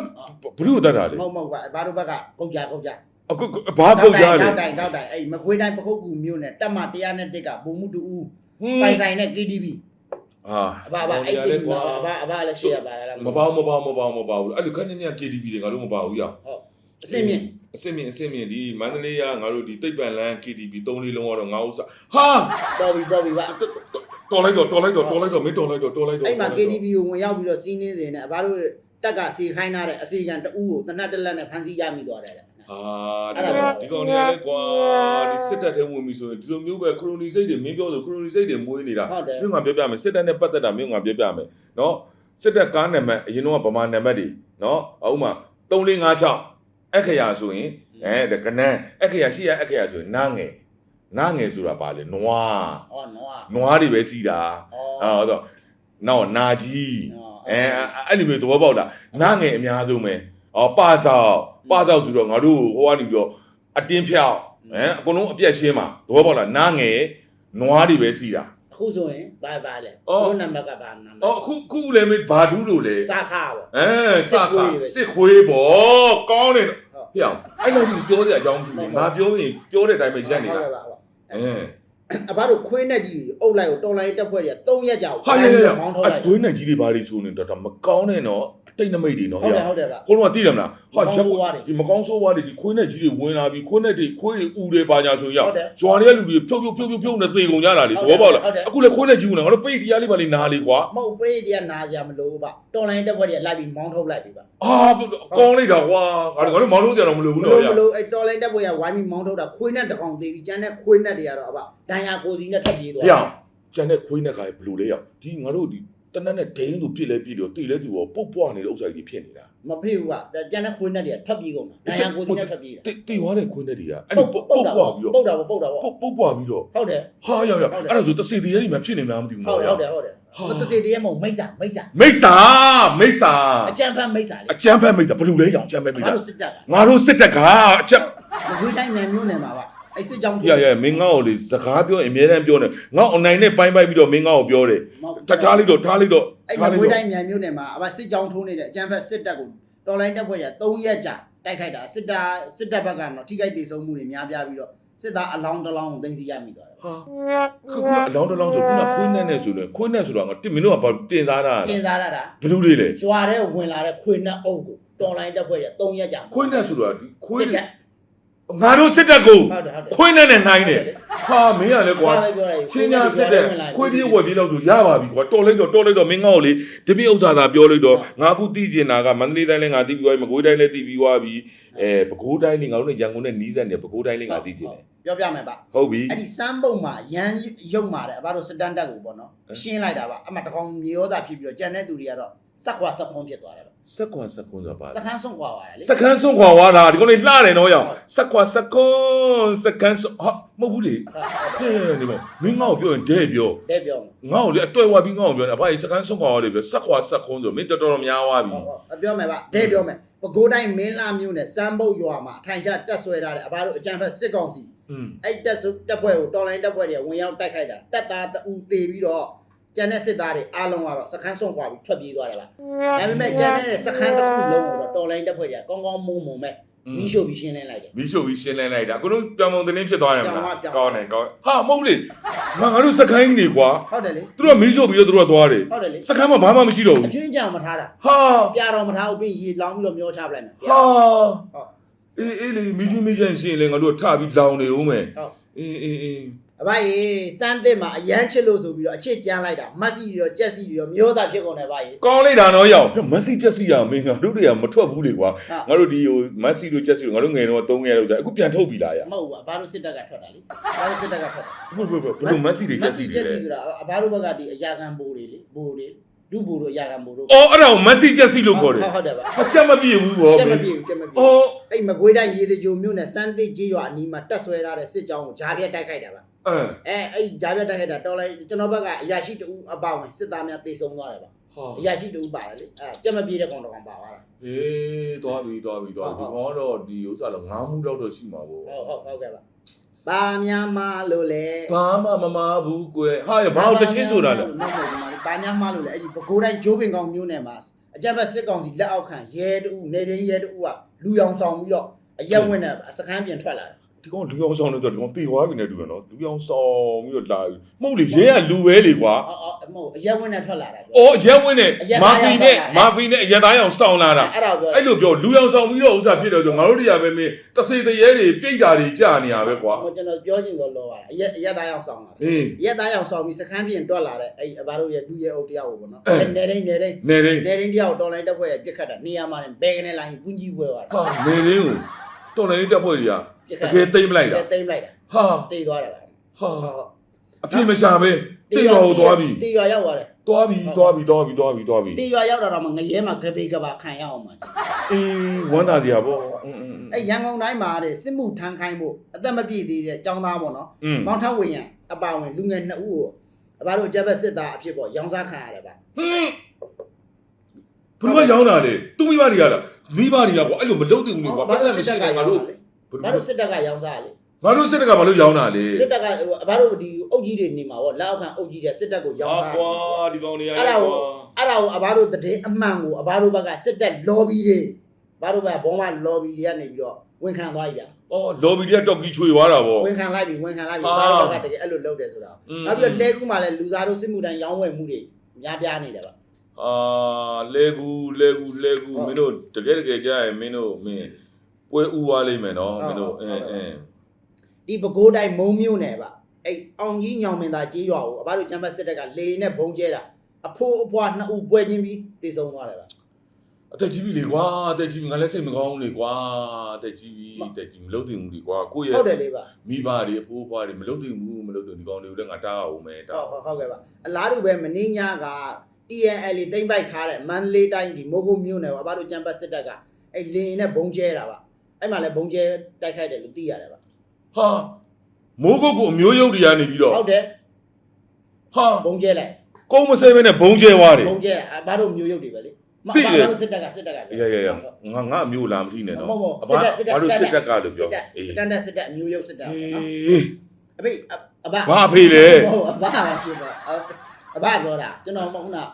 ဘလူးတတ်တာလေမဟုတ်မဟုတ်ဗျအဘတို့ဘက်ကဂုံကြားဂုံကြားအခုဘာပုတ်ကြလဲတောက်တိုင်တောက်တိုင်အဲ့မခွေးတိုင်းပခုတ်ကူမျိုးနဲ့တက်မ100နဲ့တစ်ကဘုံမှုတူဦးဟွန်းပိုင်ဆိုင်နဲ့ KTV အာအဘအဘအဲ့ KTV မှာအဘအဘလည်းရှေ့ရပါလားမပေါမပေါမပေါမပေါဘူးအဲ့လိုခက်နေနေ KTV တွေငါတို့မပေါဘူးရအစင်မြင့် အစင်မြင့်အစင်မြင့်ဒီမန္တလေးကငါတို့ဒီတိတ်ပန်လန်း KTV ၃လေးလုံးကတော့ငါဥစ္စာဟာပေါ်ပြီပေါ်ပြီဗျတော်လိုက်တော့တော်လိုက်တော့တော်လိုက်တော့မင်းတော်လိုက်တော့တော်လိုက်တော့အဲ့မှာ KTV ကိုဝင်ရောက်ပြီးတော့စီးနေစဉ်နဲ့အဘတို့တက်ကစီခိုင်းထားတဲ့အစီကန်တူးကိုတနတ်တလက်နဲ့ဖမ်းဆီးရမိသွားတယ်လေအာဒီကောင်ဒီကောင်တွေကလည်းကွာဒီစစ်တပ်ထဲဝင်ပြီဆိုရင်ဒီလိုမျိုးပဲခရိုနီစိတ်တွေမင်းပြောဆိုခရိုနီစိတ်တွေမွေးနေတာဟုတ်တယ်မြို့ငါပြောပြမယ်စစ်တပ်နဲ့ပတ်သက်တာမြို့ငါပြောပြမယ်နော်စစ်တပ်ကားနံပါတ်အရင်တော့ဗမာနံပါတ်တွေနော်ဥမာ3456 အခရာဆိုရင်အဲဒါကနန်းအခရာရှိရအခရာဆိုရင်နားငယ်နားငယ်ဆိုတာပါလေနွားဟောနော်နွားတွေပဲစီးတာဟောအော်တော့နောက်နာကြီးအဲအဲ့လိုမျိုးသဘောပေါက်တာနားငယ်အများဆုံးပဲအော်ပါဆောက်ပါဆောက်ဆိုတော့ငါတို့ဟိုကနေပြီးတော့အတင်းဖြောက်ဟမ်အကုန်လုံးအပြက်ရှင်းမှာသဘောပေါက်လားနားငယ်နွားတွေပဲစီးတာ အခုဆိုရင်ဘာဘာလဲအော်ဖုန်းနံပါတ်ကဘာနံပါအော်တ်အခုခုလည်းမဘာထူးလို့လဲစာခါပေါ့ အဲစခါစစ်စစ်ခွေးခွေးပေါ့ကောင်းတယ်ဟုတ်ဖေအောင်အဲ့လိုကြီးပြောစရာအကြောင်းမရှိဘူးငါပြောရင်ပြောတဲ့အတိုင်းပဲရက်နေတာဟုတ်ကဲ့ပါဟုတ်အဲအဘတို့ခွေးနဲ့ကြီးအုပ်လိုက်ကိုတော်လိုင်းတက်ဖွဲ့ကြီး3ရက်ကြာကိုဟာရရရမောင်းထုတ်အလိုက် ခွေးနဲ့ကြီးတွေဘာတွေဆိုနေတာဒါမကောင်းနဲ့နော်အ တိတ်နမိတ်တွေနော်ဟုတ်ဖေတယ်အောင်ဟုတ်တယ်ဗျကိုလုံးကသိတယ်မလားဟာမကောင်းဆိုးဝါးတွေဒီမကောင်းဆိုးဝါးတွေဒီခွေးနဲ့ကြီးတွေဝင်လာပြီးခွေးနဲ့တွေခွေးတွေဥတွေပါညာဆိုရောက်ဟုတ်တယ်ကျွာတွေကလူတွေဖြုတ်ဖြုတ်ဖြုတ်ဖြုတ်ဖြုတ်နဲ့သေကုန်ကြတာလေသဘောပေါက်လားဟုတ်တယ်အခုလည်းခွေးနဲ့ကြီးဝင်လာငါတို့ပိတ်တရားလေးပါလေးနားလေးကွာမဟုတ်ပေးတရားနာကြမလို့ဗျတော်လိုင်းတက်ဖွဲ့ကြီးလိုက်ပြီးမောင်းထုတ်လိုက်ပြီဗျအာကောင်းလိုက်တာကွာငါတို့ငါတို့မောင်လို့ကြတော့မလို့မဘူးလို့နော်မဗျာလို့အဲ့တော်လိုင်းတက်ဖွဲ့ကြီးဝိုင်းပြီးမောင်းထုတ်တာခွေးနဲ့တကောင်သေးပြီးကျန်တဲ့ခွေးနဲ့တွေကတော့အဘဒဏ်ရာကိုစီနဲ့ထပ်ပြေးသွားဖေအောင်ကျန်တဲ့ခွေးနဲ့ခါဘလူလေးရောက်ဒီငါတို့ဒီ တနက်နဲ့ဒိန်းဆိုပြစ်လဲပြစ်လို့တိလဲသူရောပုတ်ပွားနေတဲ့ဥစ္စာကြီးဖြစ်နေတာမဖြစ်ဘူးကကျန်တဲ့ခွေးနဲ့တွေကထပ်ပြေးကုန်တာဒဏ်ရာကိုစီနဲ့ထပ်ပြေးတာတိတိသွားတဲ့ခွေးနဲ့တွေကအဲ့လိုပုတ်ပုတ်ပွားပြီးတော့ပုတ်တာပုတ်တာပေါ့ပုတ်ပုတ်ပွားပြီးတော့ဟုတ်တယ်ဟာရောက်ရောက်ဟုတ်တယ်အဲ့ဒါဆိုတစီတည်းကြီးမှဖြစ်နေမလားမသိဘူးဟုတ်နော်တယ်ရောဟုတ်တယ်ဟုတ်တယ်မတစေတည်းမဟုတ်မိစ္ဆာမိစ္ဆာမိစ္ဆာမိစ္ဆာအကြံဖတ်မိစ္ဆာလေအကျမ်းဖက်မိစ္ဆာဘလူလဲရောက်အကျမ်းဖက်မိစ္ငါဆာတို့စစ်တပ်ကငါတို့စစ်တပ်ကအချက်မကွေးတိုင်းနယ်မျိုးနယ်မှာပါ အဲ့စစ်ကြောင်း ရရမင်းငါ့ကိုလေစကားပြောရင်အများတန်းပြောနေငါ့ online နဲ့ပိုင်းပိုင်းပြီးတော့မင်းငါ့ကိုပြောတယ်တထားလိုက်တော့ထားလိုက်တော့အဲ့မထားလိုက်ကွေးတော့တိုင်းနယ်မျိုးနယ်မှာအမစစ်ကြောင်းထိုးနေတဲ့အကြံဖတ်စစ်တပ်ကိုတော်လိုင်းတပ်ဖွဲ့ရ3ရက်ကြာတိုက်ခိုက်တာစစ်တပ်စစ်တပ်ဘက်ကတော့ထိခိုက်ဒေဆုံးမှုတွေများပြားပြီးတော့စစ်သားအလောင်းတစ်လောင်းကိုသိမ်းဆီးရမိသွားတယ်ဟာခုကအလောင်းတစ်လောင်းဆိုခုနခွေးနဲ့နဲ့ဆိုလို့ခွေးနဲ့ဆိုတာငါတင်မင်းတို့ကဘာတင်သားတာတင်စားရတာဘလူလေးလေရွာထဲဝင်လာတဲ့ခွေနှက်အုပ်ကိုတော်လိုင်းတပ်ဖွဲ့ရ3ရက်ကြာခွေးနဲ့ဆိုတာဒီခွေးစစ်တပ် ငါတို့စစ်တပ်ကိုဟုတ်တယ်ဟုတ်တယ်ခွေးနဲ့နဲ့နှိုင်းတယ်ဟာမင်းကလည်းကွာဘာပဲပြောလိုက်ချင်းညာစစ်တဲ့ခွေးပြေးဝက်ပြေးလို့ဆိုရပါပြီကွာတော်လိုက်တော့တော်လိုက်တော့မင်းငါ့ကိုလေတပိဥစ္စာသာပြောလိုက်တော့ငါအခုတီးကျင်တာကမန္တလေးတိုင်းလည်းငါတီးပြီးသွားပြီမကွေးတိုင်းလည်းတီးပြီးသွားပြီအဲပဲခူးတိုင်းလည်းငါတို့နဲ့ရန်ကုန်နဲ့နီးစပ်နေပဲခူးတိုင်းလည်းငါတီးကျင်တယ်ပြောပြမယ်ဗျဟုတ်ပြီအဲ့ဒီစမ်းပုံမှာရမ်းရုပ်မာတယ်အဘတို့စတန်ဒတ်ကိုပေါ့နော်ဟမ်ရှင်းလိုက်တာဗျအမှတကောင်မြေရောစာဖြစ်ပြီးတော့ကြံတဲ့သူတွေကတော့စက်ခွာစက်ခွန်ဖြစ်သွားတယ်ဗျ စက်ကွာစက်ကွန်ဆိုတာပါစကန်းဆုံးခွာသွားတယ်လေစကန်ဆုံးခွာသွားတာဒီကောင်လေးလှတယ်နော်ရောင်စက်ကွာစက်ကွန်စကန်ဆုံးဟာမဟုတ်ဘူးလေဟုတ်ဟဲ့ဒီမောမင်းငါ့ကိုပြောရင်ဒဲပြောတဲ့ပြောမယ်ငါ့ကိုလေအတွေ့ဝပြီးငါ့ကိုပြောတယ်အဖကြီးစကန်ဆုံးခွာသွားတယ်ပြောစက်ခွာစက်ကွန်ဆိုမင်းတော်တော်များသွားပြီဟုတ်ဟုတ်အပြောမယ်ဗျတဲ့ပြောမယ်ပကိုးတိုင်းမင်းလာမျိုးနဲ့စမ်းပုတ်ရွာမှာအထိုင်ချတက်ဆွဲထားတယ်အဘတို့အကြံဖက်စစ်ကောင်စီอืม အဲ့တက်စုတက်ဖွဲ့ကိုတော်လိုင်းတက်ဖွဲ့တွေဝင်ရောက်တိုက်ခိုက်တာတက်သားတူတေပြီးတော့ ကျန်တဲ့စစ်သားတွေအားလုံးကတော့စခန်းဆုံးခွာပြီးထွက်ပြေးသွားတယ်ဗျဒါပေမဲ့ကျန်တဲ့စခန်းတစ်ခုလုံးကိုတော့တော်လိုင်းတက်ဖွဲ့တွေကကောင်းကောင်းမုံမုံမဲ့မီးရှို့ပြီးရှင်းလင်းလိုက်တယ် မီးရှို့ပြီးရှင်းလင်းလိုက်တာအခုတို့ပြောင်ပုံသတင်းဖြစ်သွားတယ်မပြောင်းလားသွားပြောင်းကောင်းတယ်ကောင်းဟာမဟုတ်လေငါငါတို့စကန်ကြီးနေကွာဟုတ်တယ်လေသူတို့ကမီးရှို့ပြီးတော့သူတို့ကသွားတယ်ဟုတ်တယ်လေစကန်မှာဘာမှမရှိတော့အဘူးကျွင်းကြံမထားတာဟာပြတော်မထားဘူးပြီးရေလောင်းပြီးတော့မျောချပလိုက်မယ်ဟာဟုတ် အေးအေးလေမီးကျွေးမီးကျန်ရှင်းလေငါတို့ကထပြီးလောင်နေဦးမယ်ဟုတ် အေးအေးအေး အဘကြီးစမ်းတစ်မှာအရန်ချစ်လို့ဆိုပြီးတော့အချစ်ကြမ်းလိုက်တာမက်ဆီရောကြက်စီရောမျောသားဖြစ်ကုန်တယ်ဗျကြီးကောင်းလိုက်တာတော့ရောက်မက်ဆီချက်စီရမင်းငါတို့တွေကမထွက်ဘူးလေကွာဟုတ်ငါတို့ဒီဟိုမက်ဆီတို့ချက်စီတို့ငါတို့ငယ်တော့သုံးခဲ့ရတော့ကြာအခုပြန်ထုတ်ပြီလားရမဟုတ်ဘူးအဘတို့စစ်တပ်ကထွက်တာလေအဘတို့စစ်တပ်ကထွက်တာဟုတ်ဟုတ်ဟုတ်ဘယ်လိုမက်ဆီတွေမချက်က်ဆီစီကြတွေက်စီလဲဆိုတာအဘတို့ဘက်ကဒီအရာခံဘိုးတွေလေဘိုးတွေဒုဘိုးတို့အရာခံဘိုးတို့အော်အဲ့ဒါကိုမက်ဆီချက်စီလို့ခေါ်တယ်ဟုတ်တယ်ဗျအချက်မပြည့်ဘူးဗောကြက်မမင်းပြေဘူးကြက်မပြေဘူးအော်အဲ့မကွေးတိုင်းရေတကြိုမြို့နယ်စမ်းတစ်ကြီးရွာအနီးမှာတက်ဆွဲထားတဲ့စစ်ကြောင်းကိုဂျားပြက်တိုက်ခိုက်တာဗျ အဲအဲအဲ့ဂျားပြက်တိုက်ခိုက်တာတော်လိုက်ကျွန်တော်ဘက်ကအရာရှိတူအပေါဝင်စစ်သားများတေဆုံးသွားတယ်ဗျဟာအရာရှိတူပါတယ်လေအဲကြက်မပြေတဲ့ကောင်တော်ကောင်ပါသွားတာဟေးသွားပြီသွားပြီသွားပြီဟုဒီတ်ဟုတ်ကောင်တော့ဒီဥစ္စာတော့ငါးမှုလောက်တော့ရှိမှာဗောဟုတ်ဟုတ်ဟုတ်ကဲ့ပါဘာများမလို့လဲဘာမှမမာဘူးကွယ်ဟာရဘာလို့တချင်းဆိုတာလဲမဟုတ်ဘူးဒီမှာဘာများမလို့လဲအဲ့ဒီပဲခူးတိုင်းဂျိုးပင်ကောင်မျိုးနယ်မှာအကြက်ဘက်စစ်ကောင်စီလက်အောက်ခံရဲတူနေတင်းရဲတူကလူရောင်ဆောင်ပြီးတော့အရက်ဝင်တဲ့စခန်းပြင်ထွက်လာတယ် ဒီကောင်လူအောင်ဆောင်လို့တော့ဒီကောင်တေသွားပြီနဲ့တူရနော်လူအောင်ဆောင်ပြီးတော့လာပြီမဟုတ်လေရဲကလူပဲလေကွာအော်အော်မဟုတ်အရက်ဝင်နဲ့ထွက်လာတာပြော အော်ရဲဝင်းနဲ့အရက်သားမာဖီနဲ့ရောက်ဆောင်လာမာဖီနဲ့အရက်သားရောင်ဆောင်လာတာအဲ့ဒါကိုပြော အဲ့လိုပြောလူအောင်ဆောင်ပြီးတော့ဥစ္စာဖြစ်တော့ဆိုငါတို့တွေကပဲမင်းတစေတရေတွေပြိတ်တာတွေကြာနေရပဲကွာဟိုကျွန်တော်ပြောချင်တော့လောပါအရက်အရက်သားရောက်ဆောင်လာတယ်အေးအရက်သားရောက်ဆောင်ပြီးစခန်းပြင်တွက်လာတဲ့အဲ့အဘာတို့ရဲ့ဒူရဲ့အုပ်တရားကိုပေါ့နော်အဲအဲ့နေတိုင်းနေတိုင်းနေရင်းနေတိုင်းတရားကိုတော်လိုင်းတက်ဖွဲ့ရပြစ်ခတ်တာနေရာမှာဘဲကနေလိုင်းပူးကြီးပွဲသွားတာ ဟာနေရင်းကို တော်လိုင်းတက်ဖွဲ့တွေကတကယ်တိတ်မလိုက်တာတိတ်မလိုက်တာဟာတိတ်သွားတယ်ဗျဟာအပြစ်မရှာပဲတိတ်တော်ကိုသွားပြီတိတ်ရွာရောက်သွားတယ်သွားပြီသွားပြီသွားပြီသွားပြီသွားပြီတိတ်ရွာရောက်တာတော့မှငရဲမှာဂပိကပါခံရအောင်မှာအေးဝမ်းသာစရာပေါ့အဲရန်ကုန်တိုင်းမှာတဲ့စစ်မှုထမ်းခိုင်းဖို့အသက်မပြည့်သေးတဲ့ចောင်းသားပေါ့နော်မောင်ထောက်ဝင်ရအပါဝင်လူငယ်နှစ်ဦးကိုအဘတို့ကြက်ဘက်စစ်သားအဖြစ်ပေါ့ရောင်းစားခံရတယ်ဗျဟင်းဘယ်လိုရောင်းတာလဲသူမိဘတွေကလား မိဘတွေကကွာအဲ့လိုမလုပ်တင်ဘူးလေကွာပတ်စံမရှိတယ်ငါတို့ဘာလို့စစ်တပ်ကရောင်းစားလဲငါတို့စစ်တကဘာလို့ရောင်းတာလဲစစ်တပ်ကဟိုအဘတို့ဒီအုပ်ကြီးတွေနေမှာပေါ့လက်အောက်ခံအုပ်ကြီးတွေစစ်တပ်ကိုရောင်းအာစားကွာဒီကောင်တွေကအဲ့ဒါကိုအဲ့ဒါကိုအဘတို့တည်င်းအမှန်ကိုအဘတို့ဘက်ကစစ်တပ် lobby တွေအဘတို့ဘက်ကဘောမ lobby တွေကနေပြီးတော့ဝန်ခံသွားပြီဗျာအော်လော်ဘီတွေကတော်ကီချွေသွားတာဗောဝန်ခံလိုက်ပြီဝန်ခံလိုက်ပြီဟာအဘတို့ဘက်ကတကယ်အဲ့လိုလုပ်တယ်ဆိုတာอืมနောက်ပြီးတော့လဲကူးမှလည်းလူသားတို့စစ်မှုတန်းရောင်းဝယ်မှုတွေများပြားနေတယ်ဗျ အာလေကူလေကူလေကူဟုတ်မင်းတို့တကယ်တကယ်ကြားရင်မင်းတို့မင်းပွဲဥသွားလိမ့်မယ်နော်ဟုတ်မင်းတို့ဟုတ်အင်းဟုတ်အင်းဒီပဲခူးတိုင်းမုံမြို့နယ်ဗျအဲ့အောင်ကြီးညောင်မင်းသားကြီးရွာကိုအဘတို့ကျမ်းပတ်စစ်တပ်ကလေနဲ့ဘုံကျဲတာအဖိုးအဖွားနှစ်ဦးပွဲချင်းပြီးတည်ဆုံသွားတယ်ဗျအသက်ကြီးပြီလေကွာအသက်ကြီးပြီငါလည်းစိတ်မကောင်းဘူးလေကွာအသက်ကြီးပြီအသက်ကြီးမလုပ်တင်ဘူးလေကွာကိုယ့်ဟုတ်တရဲ့ယ်လေဗျမိဘတွေအဖိုးအဖွားတွေမလုပ်တင်ဘူးမလုပ်တင်ဒီကောင်တွေကိုလည်းငါတားအောင်မယ်တားဟုတ်ဟုတ်ဟုတ်ကဲ့ပါအလားတူပဲမင်းညာက TNL တိမ့်ပိုက်ထားတဲ့မန္တလေးတိုင်းဒီမိုးကုတ်မြို့နယ်ကိုအဘတို့ကျမ်းပတ်စစ်တပ်ကအဲ့လင်းနဲ့ဘုံကျဲတာပါအဲ့မှာလည်းဘုံကျဲတိုက်ခိုက်တယ်လို့သိရတယ်ဗျဟာမိုးကုတ်ကိုအမျိုးရုပ်တွေကနေပြီးတော့ဟုတ်တယ်ဟာဘုံကျဲလိုက်ကုန်းမစိမ့်မဲနဲ့ဘုံကျဲသွားတယ်ဘုံကျဲအဘတို့မျိုးရုပ်တွေပဲလေမသိတယ်အဘတို့စစ်တပ်ကစစ်တပ်ကပဲရရရငါငါအမျိုးလာမကြည့်နဲ့နော်မဟုတ်အမဟုတ်ဘစစ်တပ်ဘာလို့စစ်စစ်တပ်တပ်ကလို့ပြောစစ်တပ်အေးစစ်တပ်နဲ့စစ်တပ်အမျိုးရုပ်စစ်တပ်ပေါ့နော်အေးအဖေအဘဘာအဖေလဲဟုတ်အဘပါဖြစ်ပါ အဘပြောတာကျွန်တော်မဟုတ်လား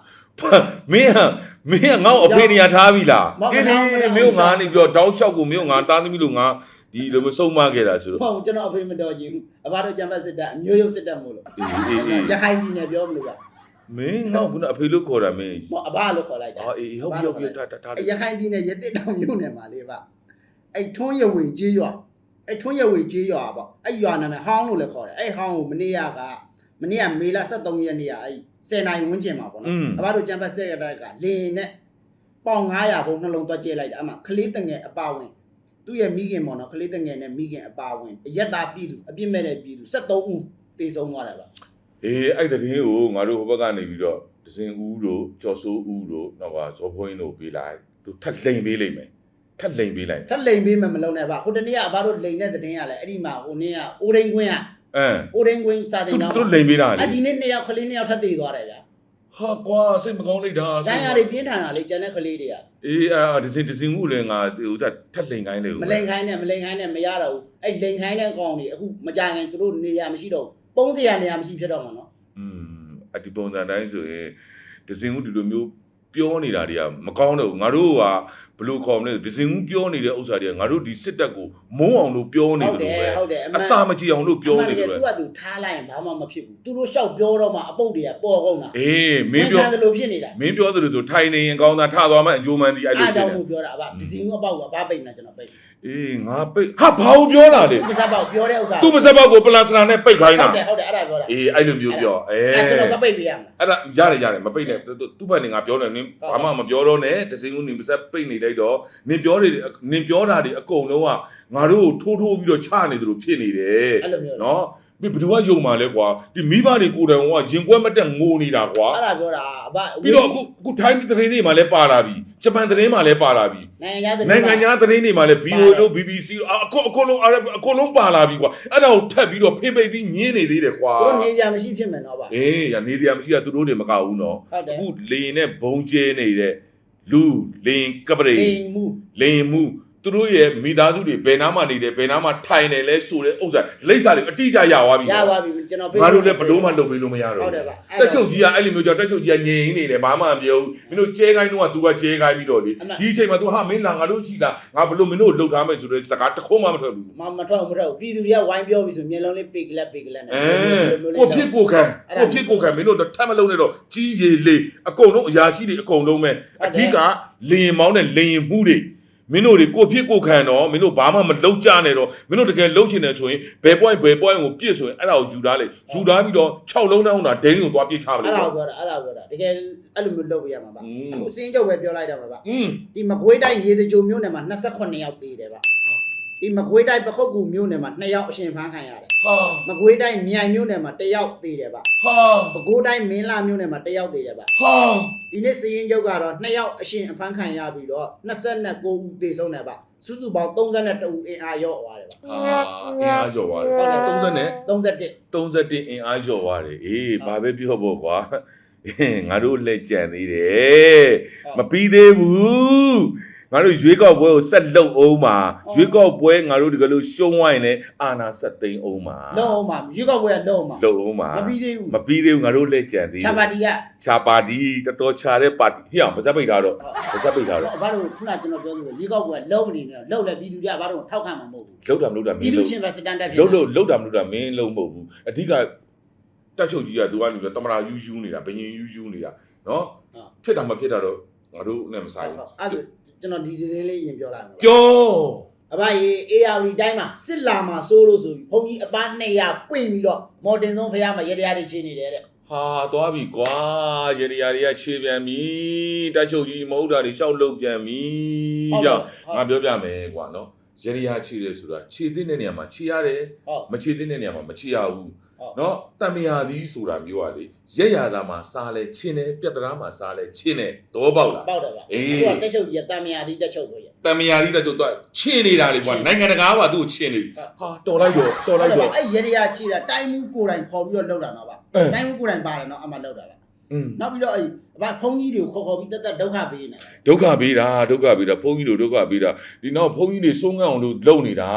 မင်းဟာမင်းကငါ့ကိုအဖေနေရာထားပြီလားမဟုတ်အေးမဟုတ်မဟုတ်လေမင်းကငါနေပြီးတော့တောက်လျှောက်ကိုမင်းကငါတားသမီးလို့ငါဒီလိုမျိုးစုံမခဲ့တာဆိုမတော့ဟုတ်ကျွန်တော်အဖေမတော်ချင်ဘူးအဘတို့ကျမ်းပတ်စစ်တပ်အမျိုးရုပ်စစ်တပ်မို့လို့အေးအေးအေးရခိုင်ပြည်နယ်ပြောမလို့ကမင်းငါ့ကိုကအဖေလို့ခေါ်တာမင်းမအဘလို့ခေါ်လိုက်တာအာအေးဟုတ်ပြီဟုတ်ပြီထားထားထားအဲ့ရခိုင်ပြည်နယ်ရတစ်တောင်မြို့နယ်မှာလေဗျအဲ့ထွန်းရဝေကျေးရွာအဲ့ထွန်းရဝေကျေးရွာပေါ့အဲ့ရွာနာမည်ဟောင်းလို့လည်းခေါ်တယ်အဲ့ဟောင်းကိုမနေ့ကမနေ့ကမေလ23ရက်နေ့ကအဲ့ 10နိုင်ဝန်းကျင်မှာပေါ့နော်อืมအဘတို့ကျမ်းပတ်ဆက်ကတက်ကလင်းနဲ့ပေါင်900ဘုံနှလုံးသွားကျဲလိုက်တာအမှခလေးတငယ်အပဝင်သူ့ရဲ့မိခင်ပေါ့နော်ကလေးတငယ်နဲ့မိခင်အပါဝင်အရက်သားပြည်သူအပြစ်မဲ့တဲ့ပြည်သူ73ဦးတေဆုံးသွားတယ်ဗျအေးအဲ့တဲ့တင်းကိုငါတို့ဟိုဘက်ကနေပြီးတော့ဒဇင်ဦးတို့ကျော်စိုးဦးတို့နောက်ကဇော်ဖွင်းတို့ပေးလိုက်သူထပ်လိန်ပေးလိုက်မယ်ထပ်လိန်ပေးလိုက်မယ်ထက်လိန်ပေးမှမလုံးနဲ့ဗျဟိုတနေ့ကအဘတို့လိန်တဲ့တဲ့တင်းရလဲအဲ့ဒီမှာဟိုနေ့ကအိုးရင်းကွင်းက အမ်အိုးရင်းကွင်းစာတင်သူတော့သူလိန်ပေးတာလေအဒီနေ့နှစ်ယောက်ကလေးနှစ်ယောက်ထပ်တည်သွားတယ်ဗျာဟာကွာစိတ်မကောင်းလိုက်တာဒိုင်းရတွေပြင်းထန်တာလေကျန်တဲ့ကလေးတွေကအေးအာဒဇင်ဒဇင်ဦးလည်းငါဟိုကထပ်လိန်ခိုင်းတယ်မလိန်ခိုင်းနဲ့မလိန်ခိုင်းနဲ့မရတော့ဘူးအဲ့လိန်ခိုင်းတဲ့ကောင်တွေအခုမကြခင်သူတို့နေရာမရှိတော့ဘူးပုံးစရာနေရာမရှိဖြစ်တော့မှာနော်อืมအဒီပုံစံတိုင်းဆိုရင်ဒဇင်ဦးဒီလိုမျိုးပြောနေတာတွေကမကောင်းတော့ဘူးငါတို့က ဘယ်လိုခေါ်မလဲဒဇင်ဦးပြောနေတဲ့ဥစ္စာတွေကငါတို့ဒီစစ်တပ်ကိုမုန်းအောင်လို့ပြောနေဟုတ်တယ်တယ်လို့ပဲဟုတ်တယ်အမှအန်စာမကြည့်အောင်လို့ပြောနေတယ်သူလို့ကသူထားလိုက်ရင်ဘာမှမဖြစ်ဘူးသူတို့လျှောက်ပြောတော့မှအပုတ်တွေကပေါ်ကုန်တာအေးမင်းပြောဝန်ခံသလိုဖြစ်နေတာမင်းပြောသလိုဆိုထိုင်နေရင်ကောင်းတာထသွားမှအကျိုးမှန်ဒီအဲ့လိုအားဖြစ်ကြောင့်တယ်မို့ပြောတာအဘဒီစီဦးအပေါက်ကဘာပိတ်နေကျွန်တော်ပိတ်အေးငါပိတ်ဟာဘာလို့ပြောတာလဲဒီစားပေါက်ပြောတဲ့ဥစ္စာသူ့မစက်ဘောက်ကိုပလန်စနာနဲ့ပိတ်ခိုင်းဟုတာတ်တယ်ဟုတ်တယ်အဲ့ဒါပြောတာအေးအဲ့လိုမျိုးပြောအေးအဲ့ကျွန်တော်ကပိတ်ပေးရမလားအဲ့ဒါရတယ်ရတယ်မပိတ်နဲ့သူသူ့ဘက်နေငါပြောတယ်နင်းဟုတ်ဘာမှမပြောတော့နဲ့တစင်းဦးနင်းပါစက်ပိတ်နေလိုက်တော့နင်းပြောတွေနင်းပြောတာတွေအကုန်လုံးကငါတို့ကိုထိုးထိုးပြီးတော့ချနေသလိုဖြစ်နေတယ်အဲ့လိုမျိုးနော်ဘယ်သူကယုံမှာလဲကွာဒီမိဘတွေကိုယ်တိုင်ကရင်ကွက်မတက်ငိုနေတာကွာအဲ့ဒါပြောတာအဘပြီးတော့အခုအခုထိုင်းသတင်းတွေမှာလည်းပါလာပြီဂျပန်သတင်းမှာလည်းပါလာပြီနိုင်ငံခြားနိုင်ငံခြားသတင်းတွေမှာလည်း BO တို့ BBC တို့အကုန်အကုန်လုံးအားအကုန်လုံးပါလာပြီကွာအဲ့ဒါကိုထပ်ပြီးတော့ဖိပိတ်ပြီးညင်းနေသေးတယ်ကွာသူတို့နေကြမရှိဖြစ်မယ်နော်ဗျအေးရနေတရားမရှိတာသူတို့တွေမကဘူးနော်ဟုတ်တယ်အခုလေရင်နဲ့ဘုံကျဲနေတဲ့ လူလေရင်ကပရိအိမ်မှုလေရင်မှု သူတို့ရဲ့မိသားစုတွေဘယ်နားမှာနေတယ်ဘယ်နားမှာထိုင်နေလဲဆိုတဲ့ဥစ္စာလိပ်စာတွေအတိအကျရသွားပြီရသွားပြီကျွန်တော်ငါတို့လည်းဘလို့မှလုပ်ပေးလို့မရတော့ဟုတ်တယ်ဗျတက်ချုပ်ကြီးကအဲ့လိုမျိုးကြောင့်တက်ချုပ်ကြီးကငြိမ်နေတယ်ဘာမှမပြောဘူးမင်းတို့ကျဲခိုင်းတော့က तू ကကျဲခိုင်းပြီးတော့လေဒီအချိန်မှာ तू ဟာမင်းလာငါတို့ရှိလားငါဘလို့မင်းတို့လှုပ်ထားမယ်ဆိုတဲ့စကားတစ်ခုမှမထွက်ဘူးမမထောက်မထောက်ပြည်သူတွေကဝိုင်းပြောပြီဆိုမျက်လုံးလေးပိတ်ကလက်ပိတ်ကလက်နဲ့အဲကိုဖြစ်ကိုခံကိုဖြစ်ကိုခံမင်းတို့ထပ်မလုံးနဲ့တော့ကြီးရည်လေးအကုန်လုံးအရာရှိတွေအကုန်လုံးပဲအဓိကလင်ရင်မောင်းတဲ့လင်ရင်မှုတွေ မင်းတို့တွေကိုဖြစ်ကိုခံတော့မင်းတို့ဘာမှမလုပ်ကြနဲ့တော့မင်းတို့တကယ်လုပ်ချင်တယ်ဆိုရင်ဘယ် point ဘယ် point ကိုပြည့်ဆိုရင်အဲ့ဒါကိုယူထားလေယူထားပြီးတော့6လုံးနှောင်းတာဒိန်းကိုသွားပြည့်ချပါလေအဲ့ဒါကိုပြောတာအဲ့ဒါကိုပြောတာတကယ်အဲ့လိုမျိုးလုပ်ရမှာပါအခုစင်းကြောက်ပဲပြောလိုက်တာပါပါဒီမကွေးတိုင်းရေစကြိုမြို့နယ်မှာ28ယောက်တည်တယ်ပါ ဒီမကွေးတိုင်းပခုတ်ကူမြို့နယ်မှာ2ယောက်အရှင်ဖမ်းခံရတယ်ဟာမကွေးတိုင်းမြိုင်မြို့နယ်မှာ1ယောက်သေးတယ်ဗျဟာပဲခူးတိုင်းမင်းလာမြို့နယ်မှာ1ယောက်သေးတယ်ဗျဟာဒီနေ့စရင်ချုပ်ကတော့2ယောက်အရှင်အဖမ်းခံရပြီးတော့29ဦးသေဆုံးတယ်ဗျစုစုပေါင်း32ဦးအင်အားရော့သွားတယ်ဗျအာအင်အားကျော်သွားတယ်ဟုတ်တယ်30နဲ့31 31အင်အားကျော်သွားတယ်အေးဘာပဲပြောဖို့ကွာငါတို့လက်ကြံသေးတယ်မပြီးသေးဘူး ငါတို့ရွေးကောက်ပွဲကိုဆက်လုပ်အောင်ပါရွေးကောက်ပွဲငါတို့ဒီကလို့ရှုံးဝိုင်းနဲ့အာနာဆက်သိမ်းအောင်ပါလုံးအောင်မှာရွေးကောက်ပွဲကလုံးအောင်မှာလုပ်အောင်ပါမပြီးသေးဘူးမပြီးသေးဘူးငါတို့လက်ကြံသေးချာပါတီကချာပါတီတော်တော်ချာတဲ့ပါတီဟေ့အောင်ပါဇက်ပိတ်ထားတော့ပါဇက်ပိတ်ထားတော့ဘာလို့ခုနကျွန်တော်ပြောသလိုရွေးကောက်ပွဲကလုံးမနေနဲ့လုံးလဲပြည်သူတွေကဘာလို့ထောက်ခံမှာမဟုတ်ဘူးလောက်တာမလောက်တာမပြည်င်းသူလို့ချင်းပဲစတန်ဒတ်ဖြစ်လုံးလို့လောက်တာမလောက်တာမင်းလုံးမဟုတ်ဘူးအဓိကတက်ချုပ်ကြီးကသူကနေပြီးတမရာယူယူနေတာဘယင်ယူယူနေတာနော်ဖြစ်တာမဖြစ်တာတော့ငါတို့နဲ့မဆိုင်ဘူးအဲ့ဒါ ကျွန်တော်ဒီဒီလေးရင်ပြောလိုက်မှာပြောအဘရေ AR တိုင်းမှာစစ်လာမှာစိုးလို့ဆိုပြီးဘုန်းကြီးအပန်း200ပွင့်ပြီးတော့မော်တင်ဆုံးဖះမှာရတရားတွေချင်းနေတယ်တဲ့ဟာသွားပြီကွာရေရီယာတွေကခြေပြန်ပြီတက်ချုပ်ကြီးမဟုတ်တာတွေရှောက်လုတ်ပြန်ပြီကြောင့်ငါပြောပြမယ်ကွာနော်ရေရီယာခြေတယ်ဆိုတာခြေတဲ့နေရာမှာခြေရတယ်ဟုတ်မခြေတဲ့နေရာမှာမခြေရဘူးဟုတ် နော်တမယာသီးဆိုတာမျိုးကလေရက်ရတာမှာစားလဲချင်းတယ်ပြက်တရာမှာစားလဲချင်းတယ်သဘောပေါက်လားပေါက်တယ်ဗျအေးသူကတက်ချုပ်ကြီးကတာမယာတိတက်ချုပ်ကိုရတမယာသီးတက်ချုပ်တော့ချင်းနေတာလေကွာချင်းနိုင်ငံတကာကသူ့ကိုချင်းနေပြီဟုတ်ဟာတော်လိုက်တော့တော်လိုက်တော့အဲ့ရတရားချီတာတိုင်းမှုကိုယ်တိုင်ခေါ်ပြီးတော့လှုပ်တာနော်ဗျအဲတိုင်းမှုကိုယ်တိုင်ပါတယ်နော်အမှလှုပ်တာဗျอืมနောက်ပြီးတော့အဲ့ အဘဖုန်းကြီးတွေကိုခေါ်ခေါ်ပြီးတက်တက်ဒုက္ခပေးနေတယ်ဒုက္ခပေးတာဒုက္ခပေးတာဘုန်းကြီးတို့ဒုက္ခပေးတာဒီနောက်ဘုန်းကြီးတွေစိုးငန်းအောင်လို့လုပ်နေတာ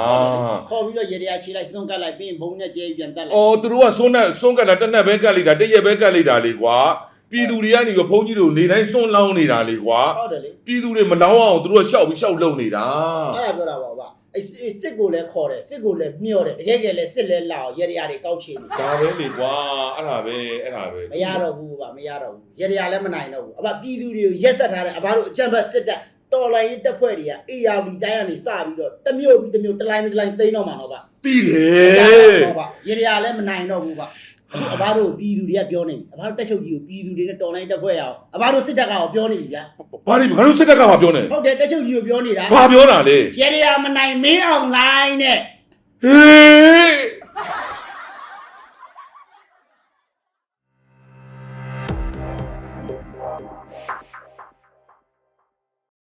ခေါ်ပြီးတော့ရတရားချီလိုက်စွန့်ကတ်လိုက်ပြီးရင်ဘုံနဲ့ကျဲပြီးပြန်တက်လိုက်အော်သူတို့ကစွန်းနဲ့စွန်းကတ်တာတစ်နက်ပဲကတ်လိုက်တာတစ်ရက်ပဲကတ်လိုက်တာလေကွာပြည်သူတွေကနေပြီးဘုန်းကြီးတို့နေတိုင်းစွန်းလောင်းနေတာလေကွာဟုတ်တယ်လေပြည်သူတွေမလောင်းအောင်သူတို့ကရှောက်ပြီးရှောက်လုပ်နေတာအဲ့ဒါပြောတာပါဗျ အဲ့စစ်ကိုလည်းခေါ်တယ်စစ်ကိုလည်းမျှော့တယ်တကယ်ကြလည်းစစ်လဲလာအောင်ရတရားတွေကောက်ချေနေဒါပဲလေကွာအဲ့ဒါပဲအဲ့ဒါပဲမရတော့ဘူးဗျမရတော့ဘူးရတရားလည်းမနိုင်တော့ဘူးအဘပြည်သူတွေကိုရက်ဆက်ထားတယ်အဘတို့အကြံဖက်စစ်တပ်တော်လိုင်းရေးတပ်ဖွဲ့တွေက ARD တိုင်းကနေစပြီးတော့တစ်မျိုးပြီးတစ်မျိုးတစ်လိုင်းပြီးတစ်လိုင်းသိမ်းတော့မှာတော့ဗျတိတယ်တော့ဗျရတရားလည်းမနိုင်တော့ဘူးဗျ အခုအဘတို့ပြည်သူတွေကပြောနေပြီအဘတို့တက်ချုပ်ကြီးကိုပြည်သူတွေနဲ့တော်လိုင်းတက်ဖွဲ့ရအောင်အဘတို့စစ်တပ်ကရောပြောနေပြီလားဘာလို့ငါတို့စစ်တပ်ကမှပြောနေဟုတ်တယ်တက်ချုပ်ကြီးကိုပြောနေတာဘာပြောတာလဲရေရမနိုင်မင်းအောင်လိုင်းနဲ့ဟေး